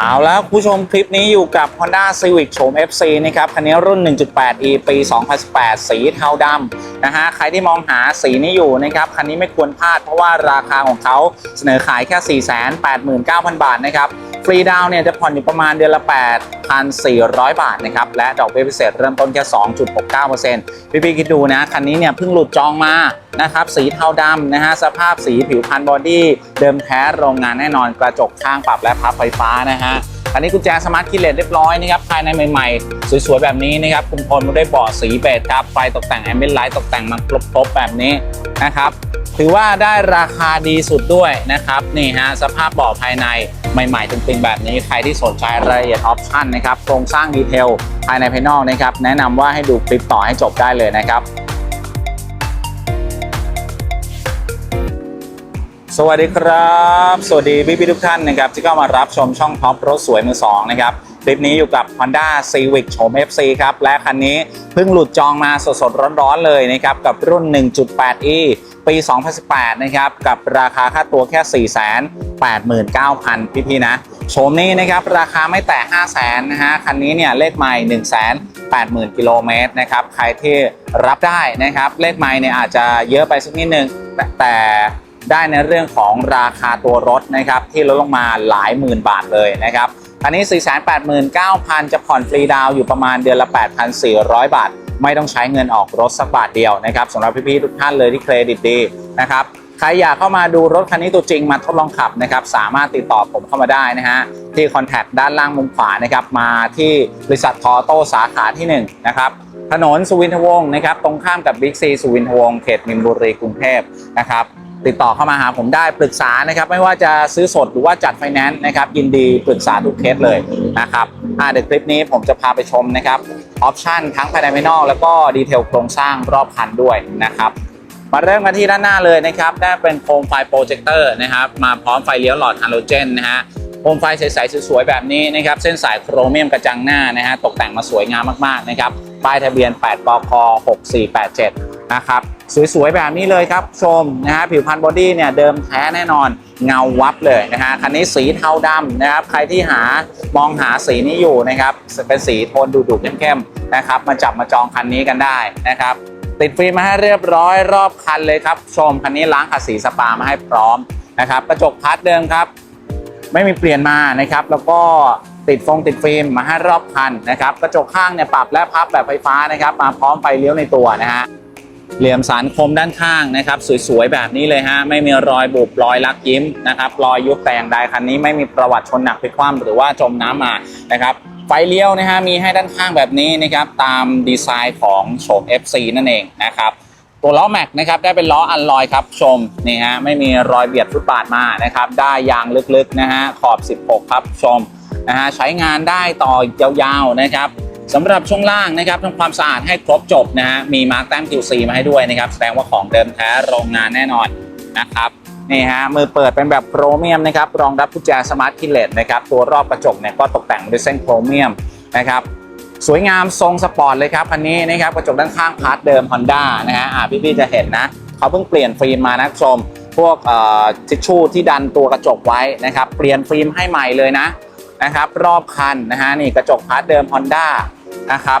เอาแล้วคุณผู้ชมคลิปนี้อยู่กับ Honda Civic โฉม FC นะครับคันนี้รุ่น 1.8e ปี 2018 สีเทาดำนะฮะใครที่มองหาสีนี้อยู่นะครับคันนี้ไม่ควรพลาดเพราะว่าราคาของเขาเสนอขายแค่ 489,000 บาทนะครับ ฟรีดาวเนี่ยจะผ่อนอยู่ประมาณเดือนละ 8,400 บาทนะครับ และดอกเบี้ยพิเศษเริ่มต้นแค่ 2.69%พี่พี่ๆคิดดูนะ คันนี้เนี่ยเพิ่งหลุดจองมานะครับสีเทาดำนะฮะสภาพสีผิวพันบอดี้เดิมแท้โรงงานแน่นอนกระจกข้างปรับและพับไฟฟ้านะฮะคันนี้กุญแจสมาร์ทคีย์เลสเรียบร้อยนะครับภายในใหม่ๆ สวยๆ แบบนี้นะครับคุมพลมาด้วยเบาะสีเบจครับไฟตกแต่งแอมเบนไลท์ตกแต่งมาครบๆแบบนี้นะครับ ถือว่าได้ราคาดีสุดด้วยนะครับ นี่ฮะสภาพเบาะภายในใหม่ๆตึงๆแบบนี้ใครที่สนใจรายละเอียดออปชั่นนะครับโครงสร้างดีเทลภายในภายนอกนะครับแนะนำว่าให้ดูคลิปต่อให้จบได้เลยนะครับสวัสดีครับ สวัสดีพี่พี่ๆทุกท่านนะครับที่เข้ามารับชมช่องท็อปรถสวยมือสองนะครับคลิปนี้อยู่กับ Honda Civic โฉม FC ครับและคันนี้เพิ่งหลุดจองมาสดๆร้อนๆเลยนะครับกับรุ่น 1.8e ปี 2018 นะครับ กับราคาค่าตัวแค่ 489,000 พี่ๆนะโฉมนี้นะครับราคาไม่แตะ500,000 นะฮะ คันนี้เนี่ยเลขใหม่ 180,000 กิโลเมตรนะครับ ใครที่รับได้นะครับ เลขใหม่เนี่ยอาจจะเยอะไปสักนิดนึง แต่แตได้ในเรื่องของราคาตัวรถนะครับที่ลดลงมาหลายหมื่นบาทเลยนะครับอันนี้ 489,000 จะผ่อนฟรีดาวอยู่ประมาณเดือนละ 8,400 บาท ไม่ต้องใช้เงินออกรถสักบาทเดียวนะครับสำหรับพี่ๆทุกท่านเลยที่เครดิตดีนะครับใครอยากเข้ามาดูรถคันนี้ตัวจริงมาทดลองขับนะครับสามารถติดต่อผมเข้ามาได้นะฮะที่คอนแทคด้านล่างมุมขวานะครับมาที่บริษัททอโต้สาขาที่1นะครับถนนสุวินทวงศ์นะครับตรงข้ามกับบิ๊กซีสุวินทวงศ์เขตมินบุรีกรุงเทพนะครับติดต่อเข้ามาหาผมได้ปรึกษานะครับไม่ว่าจะซื้อสดหรือว่าจัดไฟแนนซ์นะครับยินดีปรึกษาทุกเคสเลยนะครับ อ่าเดี๋ยวคลิปนี้ผมจะพาไปชมนะครับออปชันทั้งภายในภายนอกแล้วก็ดีเทลโครงสร้างรอบคันด้วยนะครับมาเริ่มกันที่ด้านหน้าเลยนะครับได้เป็นโคมไฟโปรเจคเตอร์นะครับมาพร้อมไฟเลี้ยวหลอดฮาโลเจนนะฮะโคมไฟใสๆสวยๆแบบนี้นะครับเส้นสายโครเมียมกระจังหน้านะฮะตกแต่งมาสวยงามมากๆนะครับป้ายทะเบียน8บค6487 นะครับสวยๆแบบนี้เลยครับชมนะฮะผิวพันบอดี้เนี่ยเดิมแท้แน่นอน เงาวับเลยนะฮะคันนี้สีเทาดำนะครับ ใครที่หามองหาสีนี้อยู่นะครับเป็นสีโทนดุๆเข้มๆนะครับ มาจับมาจองคันนี้กันได้นะครับ ติดฟิล์มมาให้เรียบร้อยรอบคันเลยครับ ชมคันนี้ล้างขัดสีสปามาให้พร้อมนะครับ กระจกพัดเดิมครับ ไม่มีเปลี่ยนมานะครับ แล้วก็ติดฟงติดฟิล์มมาให้รอบคันนะครับ กระจกข้างเนี่ยปรับและพับแบบไฟฟ้านะครับ มาพร้อมไฟเลี้ยวในตัวนะฮะ เหลี่ยมสันคมด้านข้างนะครับ สวยๆ แบบนี้เลยฮะ ไม่มีรอยบุบรอยลักยิ้มนะครับรอยยุบแต่อย่างใดคันนี้ไม่มีประวัติชนหนักพลิกคว่ำหรือว่าจมน้ำมานะครับไฟเลี้ยวนะฮะมีให้ด้านข้างแบบนี้นะครับตามดีไซน์ของโฉม FC นั่นเองนะครับตัวล้อแม็กนะครับได้เป็นล้ออัลลอยครับชมนี่ฮะไม่มีรอยเบียดฟุตบาทมานะครับได้ยางลึกๆนะฮะขอบ 16 ครับชมนะฮะใช้งานได้ต่อยาวๆนะครับ สำหรับช่วงล่างนะครับทำความสะอาดให้ครบจบนะฮะมีมาร์กแต้ม QC มาให้ด้วยนะครับ แสดงว่าของเดิมแท้โรงงานแน่นอนนะครับนี่ฮะมือเปิดเป็นแบบโครเมียมนะครับรองรับกุญแจสมาร์ทคีเลสนะครับตัวรอบกระจกเนี่ยก็ตกแต่งด้วยเส้นโครเมียมนะครับสวยงามทรงสปอร์ตเลยครับคันนี้นะครับกระจกด้านข้างพาร์ทเดิม Honda นะฮะอ่าพี่ๆจะเห็นนะเขาเพิ่งเปลี่ยนฟิล์มมานะคุณผู้ชม พวกเอ่อทิชชู่ที่ดันตัวกระจกไว้นะครับเปลี่ยนฟิล์มให้ใหม่เลยนะนะครับรอบคันนะฮะนี่กระจกพาร์ทเดิม Honda นะครับ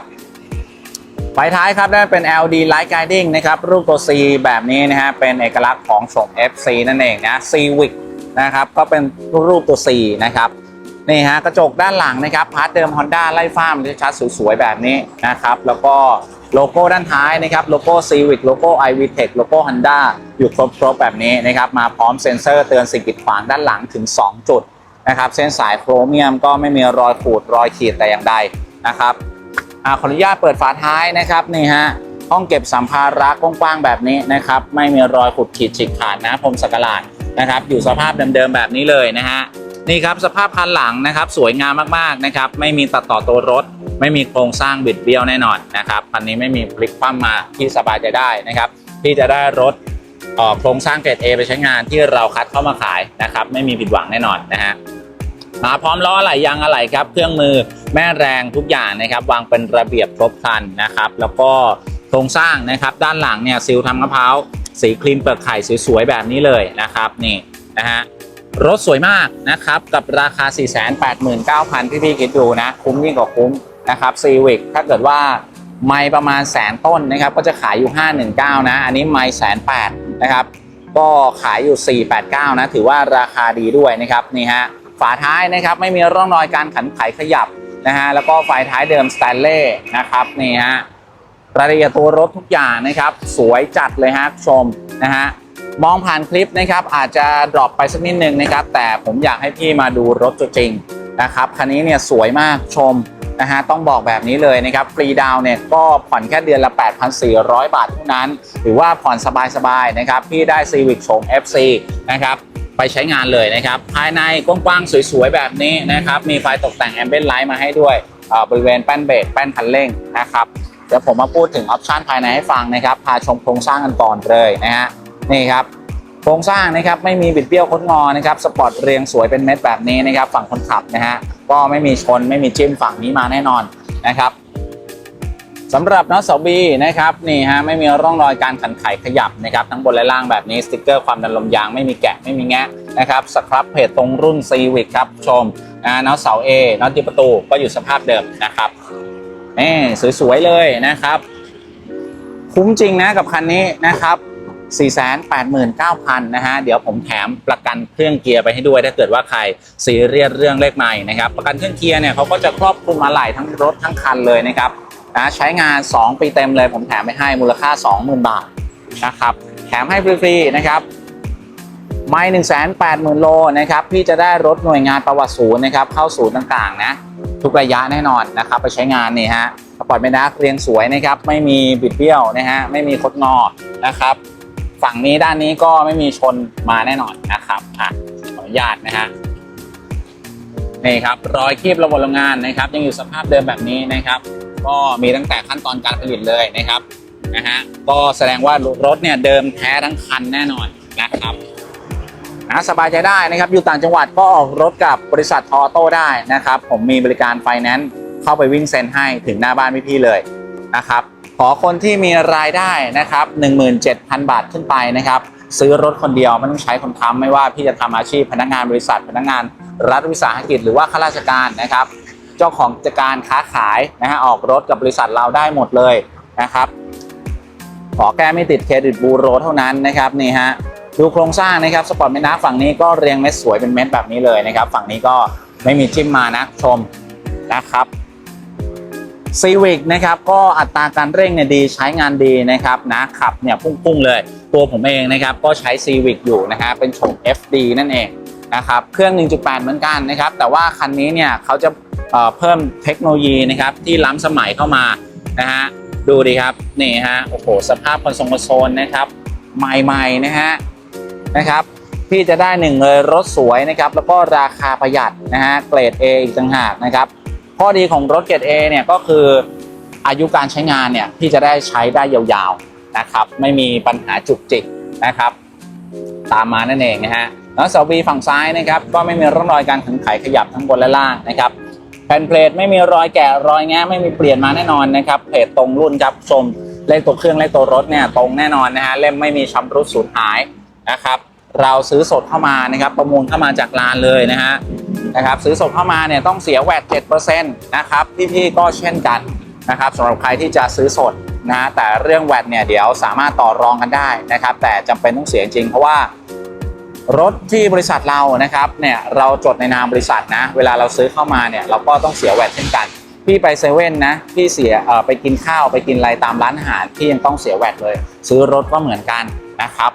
ไฟท้ายครับได้เป็น LD Light Guiding นะครับ รูปตัว C แบบนี้นะฮะ เป็นเอกลักษณ์ของโฉม FC นั่นเองนะ Civic นะครับ ก็เป็นรูปตัว C นะครับ นี่ฮะ กระจกด้านหลังนะครับ พาร์ทเดิม Honda ไล่ฟ้ามันจะชัดสวยๆ แบบนี้นะครับ แล้วก็โลโก้ด้านท้ายนะครับ โลโก้ Civic โลโก้ iVTEC โลโก้ Honda อยู่ครบๆ แบบนี้นะครับ มาพร้อมเซ็นเซอร์เตือนสิ่งกีดขวางด้านหลังถึง 2 จุดนะครับ เส้นสายโครเมียมก็ไม่มีรอยขูดรอยขีดแต่อย่างใดนะครับ อ่าขออนุญาตเปิดฝาท้ายนะครับนี่ฮะห้องเก็บสัมภาระกว้างๆแบบนี้นะครับ ไม่มีรอยขูดขีดฉีกขาดนะพรมสกหลาดนะครับ อยู่สภาพเดิมๆแบบนี้เลยนะฮะนี่ครับสภาพคันหลังนะครับ สวยงามมากๆนะครับ ไม่มีตัดต่อตัวรถ ไม่มีโครงสร้างบิดเบี้ยวแน่นอนนะครับคันนี้ไม่มีพลิกคว่ำมาที่สบายใจได้นะครับ ที่จะได้รถออโครงสร้างเกรด A ไปใช้งานที่เราคัดเข้ามาขายนะครับ ไม่มีผิดหวังแน่นอนนะฮะ มาพร้อมล้ออะไหล่ยางอะไหล่ครับ เครื่องมือแม่แรงทุกอย่างนะครับ วางเป็นระเบียบครบครันนะครับ แล้วก็โครงสร้างนะครับด้านหลังเนี่ยซิลทำมะพร้าวสีครีมเปลือกไข่สวยๆแบบนี้เลยนะครับนี่นะฮะรถสวยมากนะครับ กับราคา 489,000 พี่พี่ๆคิดดูนะ คุ้มยิ่งกว่าคุ้มนะครับ Civic ถ้าเกิดว่าไม่ประมาณแสนต้นนะครับ ก็จะขายอยู่ 519 นะ อันนี้ไม่แสนแปดนะครับ ก็ขายอยู่ 489 นะ ถือว่าราคาดีด้วยนะครับนี่ฮะ ฝาท้ายนะครับไม่มีร่องรอยการขันไขขยับนะฮะแล้วก็ไฟท้ายเดิมสแตนเล่นะครับนี่ฮะรายละเอียดตัวรถทุกอย่างนะครับ สวยจัดเลยฮะชมนะฮะมองผ่านคลิปนะครับอาจจะดรอปไปสักนิดนึงนะครับ แต่ผมอยากให้พี่มาดูรถตัวจริงนะครับคันนี้เนี่ยสวยมากชมนะฮะต้องบอกแบบนี้เลยนะครับฟรีดาวน์เนี่ยก็ผ่อนแค่เดือนละ 8,400 บาทเท่านั้น หรือว่าผ่อนสบายๆนะครับพี่ได้ Civic โฉม FC นะครับ ไปใช้งานเลยนะครับ ภายในกว้างๆ สวยๆ แบบนี้นะครับ มีไฟตกแต่งแอมเบ t ไลท์มาให้ด้วยบริเวณแป้นเบรกแป้นคันเร่งนะครับ เดี๋ยวผมมาพูดถึงออปชันภายในให้ฟังนะครับ พาชมโครงสร้างกันก่อนเลยนะฮะนี่ครับโครงสร้างนะครับไม่มีบิดเบี้ยวคดงอนะครับสปอร์ตเรียงสวยเป็นเม็ดแบบนี้นะครับฝั่งคนขับนะฮะก็ไม่มีชนไม่มีจิ้มฝั่งนี้มาแน่นอนนะครับ สำหรับน็อตเสาบีนะครับนี่ฮะไม่มีร่องรอยการขันไขขยับนะครับทั้งบนและล่างแบบนี้สติกเกอร์ความดันลมยางไม่มีแกะไม่มีแงะนะครับสครับเพจตรงรุ่น c ีวิกครับชมนะน็อตเสาเอน็อตที่ประตูก็อยู่สภาพเดิมนะครับนี่สวยๆเลยนะครับ คุ้มจริงนะกับคันนี้นะครับ489,000นะฮะ เดี๋ยวผมแถมประกันเครื่องเกียร์ไปให้ด้วย ถ้าเกิดว่าใครซีเรียสเรื่องเลขใหม่นะครับ ประกันเครื่องเกียร์เนี่ยเขาก็จะครอบคลุมอะไหล่ทั้งรถทั้งคันเลยนะครับ นะใช้งาน 2 ปีเต็มเลยผมแถมไปให้มูลค่า 20,000 บาทนะครับแถมให้ฟรีๆนะครับไม่1 8 0 0 0 0โลนะครับพี่จะได้รถหน่วยงานประวัติศูนย์นะครับเข้าศูนย์ต่างๆนะทุกระยะแน่นอนนะครับไปใช้งานนี่ฮะสปอร์ตเมดักเรียงสวยนะครับไม่มีบิดเบี้ยวนะฮะไม่มีคดงอนะครับฝั่งนี้ด้านนี้ก็ไม่มีชนมาแน่นอนนะครับอะขออนุญาตนะฮะนี่ครับรอยคีบระบบโรงงานนะครับ ยังอยู่สภาพเดิมแบบนี้นะครับ ก็มีตั้งแต่ขั้นตอนการผลิตเลยนะครับนะฮะก็แสดงว่ารถเนี่ยเดิมแท้ทั้งคันแน่นอนนะครับนะสบายใจได้นะครับ อยู่ต่างจังหวัดก็ออกรถกับบริษัททอโต้ได้นะครับ ผมมีบริการไฟแนนซ์เข้าไปวิ่งเซ็นให้ถึงหน้าบ้านพี่ๆเลยนะครับขอคนที่มีรายได้นะครับ 17,000 บาทขึ้นไปนะครับ ซื้อรถคนเดียวไม่ต้องใช้คนค้ำไม่ว่าพี่จะทำอาชีพพนักงานบริษัทพนักงานรัฐวิสาหกิจหรือว่าข้าราชการนะครับ จ้าของกิจการค้าขายนะฮะออกรถกับบริษัทเราได้หมดเลยนะครับ ขอแก้ไม่ติดเครดิตบูโรเท่านั้นนะครับนี่ฮะดูโครงสร้างนะครับสปอร์ตเมนาฝั่งนี้ก็เรียงเม็ดสวยเป็นเม็ดแบบนี้เลยนะครับ ฝั่งนี้ก็ไม่มีจิ้มมานะชมนะครับซีวิกนะครับก็อัตราการเร่งเนี่ยดีใช้งานดีนะครับนะขับเนี่ยพุ่งๆเลย ตัวผมเองนะครับก็ใช้ซีวิกอยู่นะฮะเป็นโฉม FD นั่นเองนะครับเครื่อง 1.8 เหมือนกันนะครับแต่ว่าคันนี้เนี่ยเขาจะ เพิ่มเทคโนโลยีนะครับที่ล้ำสมัยเข้ามานะฮะดูดิครับนี่ฮะโอ้โหสภาพคอนโซลคอนโซลนะครับ ใหม่ๆนะฮะนะครับพี่จะได้หนึ่งเลยรถสวยนะครับแล้วก็ราคาประหยัดนะฮะเกรด A อีกต่างหากนะครับข้อดีของรถเกรด A เนี่ยก็คืออายุการใช้งานเนี่ยพี่จะได้ใช้ได้ยาวๆนะครับไม่มีปัญหาจุกจิกนะครับ ตามมานั่นเองนะฮะแล้วเสาบีฝั่งซ้ายนะครับก็ไม่มีร่องรอยการขันไขขยับทั้งบนและล่างนะครับ ผ่นเพลทไม่มีรอยแกะรอยแงะไม่มีเปลี่ยนมาแน่นอนนะครับเพลทตรงรุ่นครับชมเลขตัวเครื่องเลขตัวรถเนี่ยตรงแน่นอนนะฮะเล่มไม่มีชำรุดสูญหายนะครับ เราซื้อสดเข้ามานะครับ ประมูลเข้ามาจากร้านเลยนะฮะนะครับ ซื้อสดเข้ามาเนี่ยต้องเสียแวด7%นะครับพี่ๆก็เช่นกันนะครับสำหรับใครที่จะซื้อสดนะแต่เรื่องแวดเนี่ยเดี๋ยวสามารถต่อรองกันได้นะครับ แต่จำเป็นต้องเสียจริงเพราะว่า รถที่บริษัทเรานะครับเนี่ยเราจดในนามบริษัทนะ เวลาเราซื้อเข้ามาเนี่ยเราก็ต้องเสียแวดเช่นกัน พี่ไปเซเว่นนะพี่เสียไปกินข้าวไปกินอะไรตามร้านอาหารพี่ยังต้องเสียแวดเลย ซื้อรถก็เหมือนกันนะครับ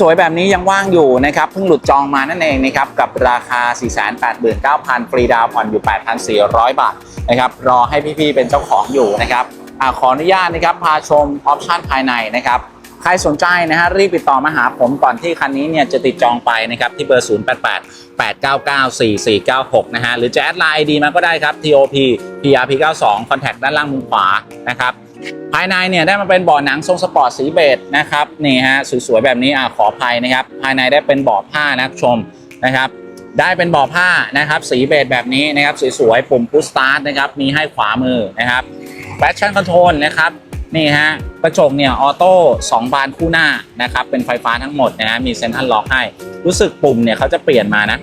สวยๆ แบบนี้ยังว่างอยู่นะครับเพิ่งหลุดจองมานั่นเองนะครับกับราคา 489,000 ฟรีดาวน์ผ่อนอยู่ 8,400 บาทนะครับรอให้พี่ๆเป็นเจ้าของอยู่นะครับอขออนุญาตนะครับพาชมออปชันภายในนะครับ ใครสนใจนะฮะรีบติดต่อมาหาผมก่อนที่คันนี้เนี่ยจะติดจองไปนะครับที่เบอร์ 088 899 4496 นะฮะหรือจะแอดไลน์ ID มาก็ได้ครับ TOP PRP92 คอนแทคด้านล่างมุมขวานะครับภายในเนี่ยได้มาเป็นเบาะหนังทรงสปอร์ตสีเบจนะครับนี่ฮะสวยๆแบบนี้อะขออภัยนะครับ ภายในได้เป็นเบาะผ้านะชมนะครับได้เป็นเบาะผ้านะครับสีเบจแบบนี้นะครับสวยๆปุ่มพุชสตาร์ทนะครับมีให้ขวามือนะครับแฟชั่นคอนโทรลนะครับ นี่ฮะกระจกเนี่ยออโต้2บานคู่หน้านะครับเป็นไฟฟ้าทั้งหมดนะฮะมีเซ็นทรัลล็อกให้ รู้สึกปุ่มเนี่ยเขาจะเปลี่ยนมานะ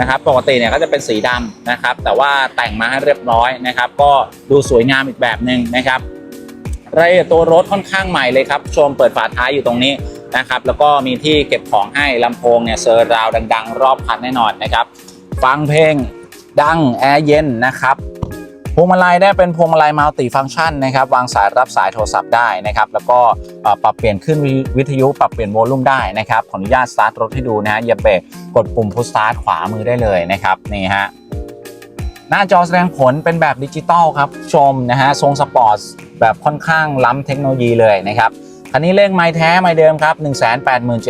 นะครับปกติเนี่ยเขาจะเป็นสีดำนะครับแต่ว่าแต่งมาให้เรียบร้อยนะครับ ก็ดูสวยงามอีกแบบหนึ่งนะครับรายละเอียดตัวรถค่อนข้างใหม่เลยครับชมเปิดฝาท้ายอยู่ตรงนี้นะครับแล้วก็มีที่เก็บของให้ลำโพงเนี่ยเซอร์ราวดัง ๆ รอบคันแน่นอนนะครับ ฟังเพลงดังแอร์เย็นนะครับ พวงมาลัยได้เป็นพวงมาลัยมัลติฟังก์ชันนะครับวางสายรับสายโทรศัพท์ได้นะครับแล้วก็ปรับเปลี่ยนขึ้นวิทยุปรับเปลี่ยนโวลูมได้นะครับขออนุญาตสตาร์ทรถให้ดูนะฮะอย่าเบรกกดปุ่มพุชสตาร์ทขวามือได้เลยนะครับนี่ฮะหน้าจอแสดงผลเป็นแบบดิจิตอลครับชมนะฮะทรงสปอร์ตแบบค่อนข้างล้ำเทคโนโลยีเลยนะครับ คันนี้เลขไม้แท้ไม้เดิมครับ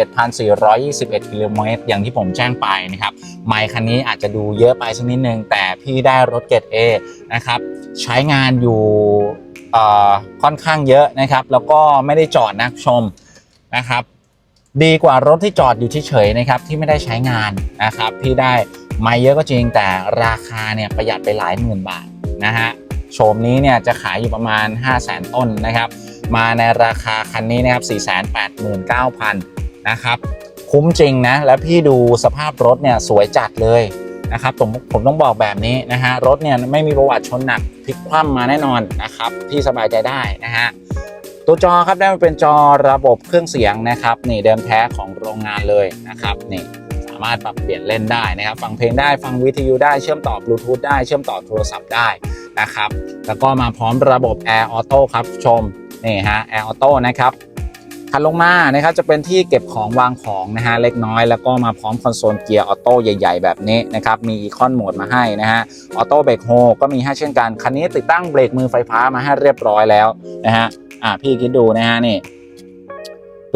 187,421 กิโลเมตรอย่างที่ผมแจ้งไปนะครับ ไม้คันนี้อาจจะดูเยอะไปสักนิดนึง แต่พี่ได้รถเกรด A นะครับ ใช้งานอยู่เอ่อค่อนข้างเยอะนะครับ แล้วก็ไม่ได้จอดนะชมนะครับ ดีกว่ารถที่จอดอยู่เฉยๆนะครับ ที่ไม่ได้ใช้งานนะครับ พี่ได้ไม้เยอะก็จริง แต่ราคาเนี่ยประหยัดไปหลายหมื่นบาทนะฮะโฉมนี้เนี่ยจะขายอยู่ประมาณ 5 0 0 0 0 0 ต้นนะครับ มาในราคาคันนี้นะครับ 489,000 นะครับ คุ้มจริงนะ แล้วพี่ดูสภาพรถเนี่ยสวยจัดเลยนะครับผมผมต้องบอกแบบนี้นะฮะรถเนี่ยไม่มีประวัติชนหนักพลิกคว่ำมาแน่นอนนะครับพี่สบายใจได้นะฮะตัวจอครับได้มาเป็นจอระบบเครื่องเสียงนะครับนี่เดิมแท้ของโรงงานเลยนะครับนี่สามารถปรับเปลี่ยนเล่นได้นะครับ ฟังเพลงได้ฟังวิทยุได้เชื่อมต่อบลูทูธได้เชื่อมต่อโทรศัพท์ได้นะครับแล้วก็มาพร้อมระบบ Air Auto ครับชม นี่ฮะแอร์ออโต้นะครับถัดลงมานะครับจะเป็นที่เก็บของวางของนะฮะเล็กน้อยแล้วก็มาพร้อมคอนโซลเกียร์ออโต้ใหญ่ ๆ แบบนี้นะครับมีอีคอนโหมดมาให้นะฮะออโต้เบรกโฮก็มีให้เช่นกัน คันนี้ติดตั้งเบรกมือไฟฟ้ามาให้เรียบร้อยแล้วนะฮะอ่าพี่คิดดูนะฮะนี่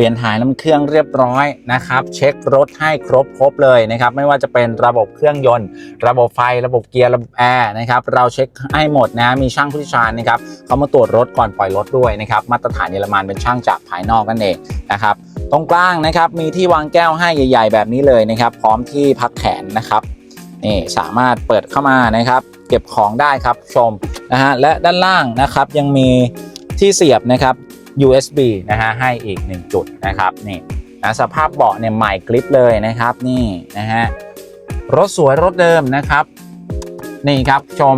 ปลี่ยนถ่ายน้ำเครื่องเรียบร้อยนะครับ เช็ครถให้ครบครบเลยนะครับ ไม่ว่าจะเป็นระบบเครื่องยนต์ ระบบไฟ ระบบเกียร์ ระบบแอร์นะครับ เราเช็คให้หมดนะ มีช่างผู้เชี่ยวชาญนะครับเขามาตรวจรถก่อนปล่อยรถด้วยนะครับ มาตรฐานเยอรมันเป็นช่างจากภายนอกนั่นเองนะครับ ตรงกลางนะครับมีที่วางแก้วให้ใหญ่ ๆ แบบนี้เลยนะครับ พร้อมที่พักแขนนะครับนี่สามารถเปิดเข้ามานะครับ เก็บของได้ครับชมนะฮะและด้านล่างนะครับยังมีที่เสียบนะครับ USB นะฮะให้อีก 1 จุดนะครับนี่นะสภาพเบาะเนี่ยใหม่กริปเลยนะครับนี่นะฮะรถสวยรถเดิมนะครับ นี่ครับชม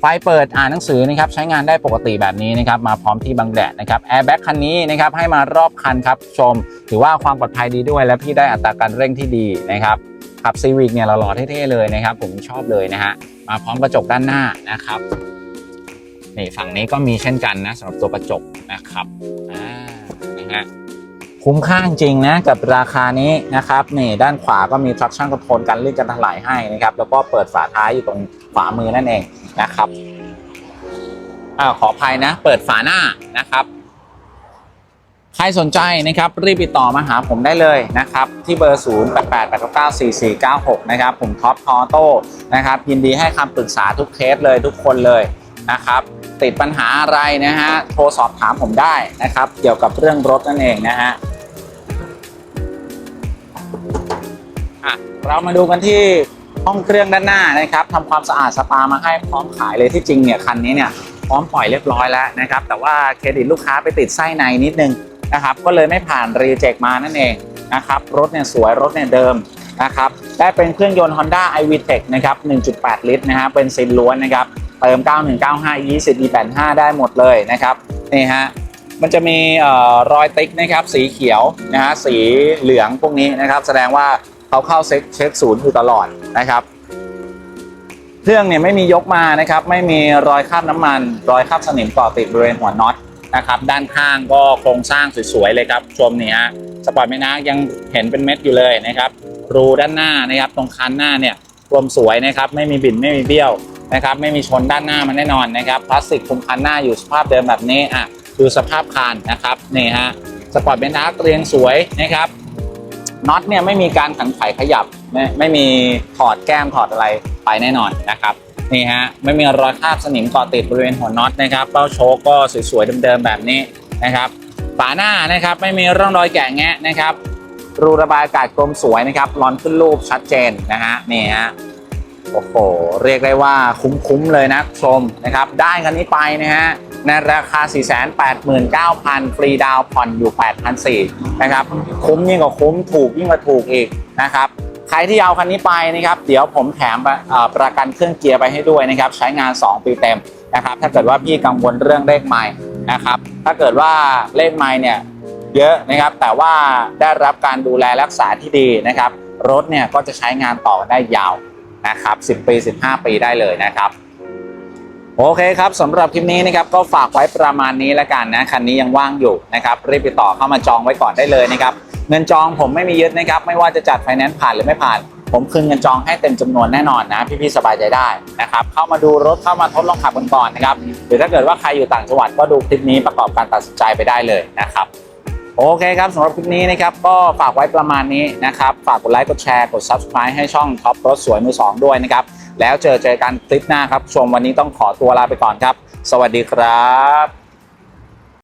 ไฟเปิดอ่านหนังสือนะครับใช้งานได้ปกติแบบนี้นะครับมาพร้อมที่บังแดดนะครับแอร์แบ็กคันนี้นะครับให้มารอบคันครับชม ถือว่าความปลอดภัยดีด้วย และพี่ได้อัตราการเร่งที่ดีนะครับขับซีวิกเนี่ยหล่อๆเท่ๆเลยนะครับ ผมชอบเลยนะฮะมาพร้อมกระจกด้านหน้านะครับ นี่ฝั่งนี้ก็มีเช่นกันนะสำหรับตัวกระจกนะครับอ่านะฮะคุ้มค่าจริงนะกับราคานี้นะครับนี่ด้านขวาก็มี traction control กันลื่นกันถลายให้นะครับ แล้วก็เปิดฝาท้ายอยู่ตรงขวามือนั่นเองนะครับอ่าขออภัยนะ เปิดฝาหน้านะครับ ใครสนใจนะครับ รีบติดต่อมาหาผมได้เลยนะครับ ที่เบอร์ 0 8 8 8 9 4 4 9 6 นะครับ ผมท็อปทอโต้นะครับ ยินดีให้คำปรึกษาทุกเคสเลยทุกคนเลย นะครับ ติดปัญหาอะไรนะฮะโทรสอบถามผมได้นะครับ เกี่ยวกับเรื่องรถนั่นเองนะฮะเรามาดูกันที่ห้องเครื่องด้านหน้านะครับทำความสะอาดสปามาให้พร้อมขายเลยที่จริงเนี่ยคันนี้เนี่ยพร้อมปล่อยเรียบร้อยแล้วนะครับ แต่ว่าเครดิตลูกค้าไปติดไส้ในนิดนึงนะครับ ก็เลยไม่ผ่านรีเจ็คมานั่นเองนะครับ รถเนี่ยสวยรถเนี่ยเดิมนะครับ ได้เป็นเครื่องยนต์ Honda iVTEC นะครับ 1.8 ลิตรนะฮะเป็นซินล้วนนะครับ เติม 9195 20 E85 ได้หมดเลยนะครับนี่ฮะมันจะมีออรอยติ๊กนะครับสีเขียวนะฮะสีเหลืองพวกนี้นะครับ แสดงว่าเขาเข้าเช็คเช็คศูนย์อยู่ตลอดนะครับเครื่องเนี่ยไม่มียกมานะครับ ไม่มีรอยคราบน้ำมัน รอยคราบสนิมเกาะติดบริเวณหัวน็อตนะครับด้านข้างก็โครงสร้างสวยๆเลยครับชมนี่ฮะสปอร์ตไม่นักยังเห็นเป็นเม็ดอยู่เลยนะครับรูด้านหน้านะครับตรงคันหน้าเนี่ยรวมสวยนะครับไม่มีบินไม่มีเบี้ยว นะครับไม่มีชนด้านหน้ามันแน่นอนนะครับพลาสติกคุมคันหน้าอยู่สภาพเดิมแบบนี้อะดูสภาพคานนะครับนี่ฮะสปอร์ตเบนทักเรียงสวยนะครับน็อตเนี่ยไม่มีการขันไขขยับไม่ไม่มีถอดแก้มถอดอะไรไปแน่นอนนะครับนี่ฮะไม่มีรอยคราบสนิมเกาะติดบริเวณหัวน็อตนะครับเป้าโชคก็สวยๆเดิมๆแบบนี้นะครับฝาหน้านะครับไม่มีร่องรอยแกะแงะนะครับรูระบายอากาศกลมสวยนะครับร้อนขึ้นรูปชัดเจนนะฮะนี่ฮะ โอ้โห เรียกได้ว่าคุ้มๆเลยนะชมนะครับ ได้คันนี้ไปนะฮะ ในราคา 489,000 ฟรีดาวน์ผ่อนอยู่ 8,400นะครับ คุ้มยิ่งกว่าคุ้มถูกยิ่งกว่าถูกอีกนะครับ ใครที่เอาคันนี้ไปนะครับ เดี๋ยวผมแถมประกันเครื่องเกียร์ไปให้ด้วยนะครับ ใช้งาน 2 ปีเต็มนะครับ ถ้าเกิดว่าพี่กังวลเรื่องเลขไม้นะครับ ถ้าเกิดว่าเลขไม้เนี่ยเยอะนะครับ แต่ว่าได้รับการดูแลรักษาที่ดีนะครับ รถเนี่ยก็จะใช้งานต่อได้ยาว นะครับ10 ปี 15 ปีได้เลยนะครับ โอเคครับสำหรับคลิปนี้นะครับก็ฝากไว้ประมาณนี้แล้วกันนะคันนี้ยังว่างอยู่นะครับรีบไปต่อเข้ามาจองไว้ก่อนได้เลยนะครับเงินจองผมไม่มียึดนะครับไม่ว่าจะจัดไฟแนนซ์ผ่านหรือไม่ผ่าน ผมคืนเงินจองให้เต็มจำนวนแน่นอนนะพี่ๆสบายใจได้นะครับเข้ามาดูรถเข้ามาทดลองขับกันก่อนนะครับหรือถ้าเกิดว่าใครอยู่ต่างจังหวัดก็ดูคลิปนี้ประกอบการตัดสินใจไปได้เลยนะครับ โอเคครับสำหรับคลิปนี้นะครับก็ฝากไว้ประมาณนี้นะครับ ฝากกดไลค์กดแชร์กด subscribe ให้ช่องท็อปรถสวยมือสองด้วยนะครับ แล้วเจอเจอกันคลิปหน้าครับชมวันนี้ต้องขอตัวลาไปก่อนครับ สวัสดีครับ